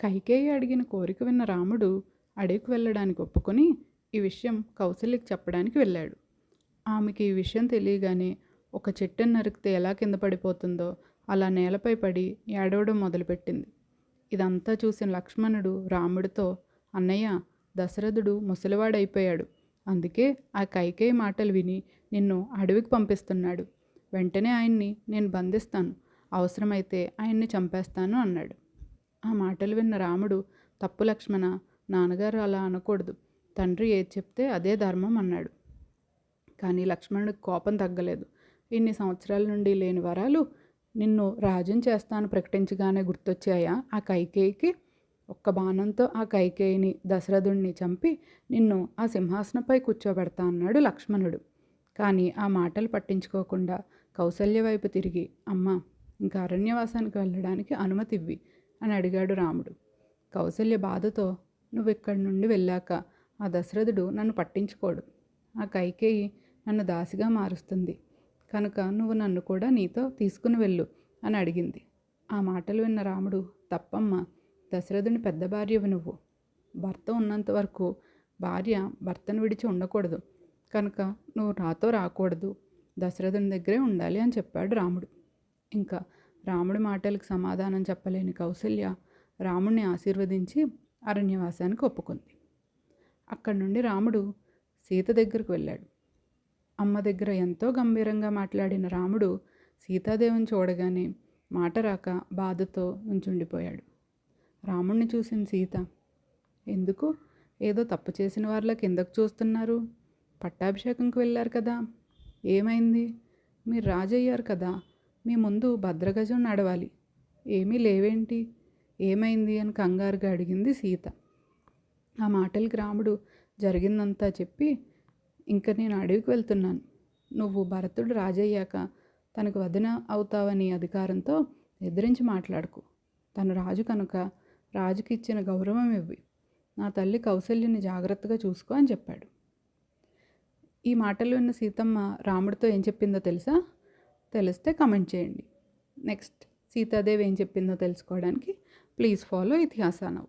కైకేయి అడిగిన కోరిక విన్న రాముడు అడవికి వెళ్ళడానికి ఒప్పుకొని ఈ విషయం కౌశల్యకి చెప్పడానికి వెళ్ళాడు. ఆమెకి ఈ విషయం తెలియగానే ఒక చెట్టును నరికితే ఎలా కింద పడిపోతుందో అలా నేలపై పడి ఏడవడం మొదలుపెట్టింది. ఇదంతా చూసిన లక్ష్మణుడు రాముడితో అన్నయ్య దశరథుడు ముసలివాడైపోయాడు. అందుకే ఆ కైకేయి మాటలు విని నిన్ను అడవికి పంపిస్తున్నాడు. వెంటనే ఆయన్ని నేను బంధిస్తాను. అవసరమైతే ఆయన్ని చంపేస్తాను అన్నాడు. ఆ మాటలు విన్న రాముడు తప్పు లక్ష్మణ నాన్నగారు అలా అనకూడదు. తండ్రి ఏది చెప్తే అదే ధర్మం అన్నాడు. కానీ లక్ష్మణుడికి కోపం తగ్గలేదు. ఇన్ని సంవత్సరాల నుండి లేని వరాలు నిన్ను రాజుని చేస్తాను ప్రకటించగానే గుర్తొచ్చాయా? ఆ కైకేయికి? ఒక్క బాణంతో ఆ కైకేయిని దశరథుణ్ణి చంపి నిన్ను ఆ సింహాసనపై కూర్చోబెడతా అన్నాడు లక్ష్మణుడు. కానీ ఆ మాటలు పట్టించుకోకుండా కౌసల్య వైపు తిరిగి అమ్మ ఇంకా అరణ్యవాసానికి వెళ్ళడానికి అనుమతి ఇవ్వి అని అడిగాడు రాముడు. కౌసల్య బాధతో నువ్వు ఇక్కడి నుండి వెళ్ళాక ఆ దశరథుడు నన్ను పట్టించుకోడు. ఆ కైకేయి నన్ను దాసిగా మారుస్తుంది. కనుక నువ్వు నన్ను కూడా నీతో తీసుకుని వెళ్ళు అని అడిగింది. ఆ మాటలు విన్న రాముడు తప్పమ్మ దశరథుని పెద్ద భార్యవి నువ్వు. భర్త ఉన్నంత వరకు భార్య భర్తను విడిచి ఉండకూడదు. కనుక నువ్వు నాతో రాకూడదు. దశరథుని దగ్గరే ఉండాలి అని చెప్పాడు రాముడు. ఇంకా రాముడి మాటలకు సమాధానం చెప్పలేని కౌసల్య రాముడిని ఆశీర్వదించి అరణ్యవాసానికి ఒప్పుకుంది. అక్కడి నుండి రాముడు సీత దగ్గరకు వెళ్ళాడు. అమ్మ దగ్గర ఎంతో గంభీరంగా మాట్లాడిన రాముడు సీతాదేవిని చూడగానే మాట రాక బాధతో ఉంచుండిపోయాడు రాముణ్ణి చూసిన సీత ఎందుకు? ఏదో తప్పు చేసిన వారిలా కిందకు చూస్తున్నారు. పట్టాభిషేకంకి వెళ్ళారు కదా. ఏమైంది? మీరు రాజయ్యారు కదా. మీ ముందు భద్రగజం నడవాలి. ఏమీ లేవేంటి? ఏమైంది? అని కంగారుగా అడిగింది సీత. ఆ మాటలకి రాముడు జరిగిందంతా చెప్పి ఇంక నేను అడవికి వెళ్తున్నాను. నువ్వు భరతుడు రాజయ్యాక తనకు వదిన అవుతావని అధికారంతో ఎదిరించి మాట్లాడుకు. తను రాజు కనుక రాజుకి ఇచ్చిన గౌరవం ఇవ్వి. నా తల్లి కౌశల్యని జాగ్రత్తగా చూసుకో అని చెప్పాడు. ఈ మాటలు విన్న సీతమ్మ రాముడితో ఏం చెప్పిందో తెలుసా? తెలిస్తే కమెంట్ చేయండి. నెక్స్ట్ సీతాదేవి ఏం చెప్పిందో తెలుసుకోవడానికి ప్లీజ్ ఫాలో ఇతిహాసానవు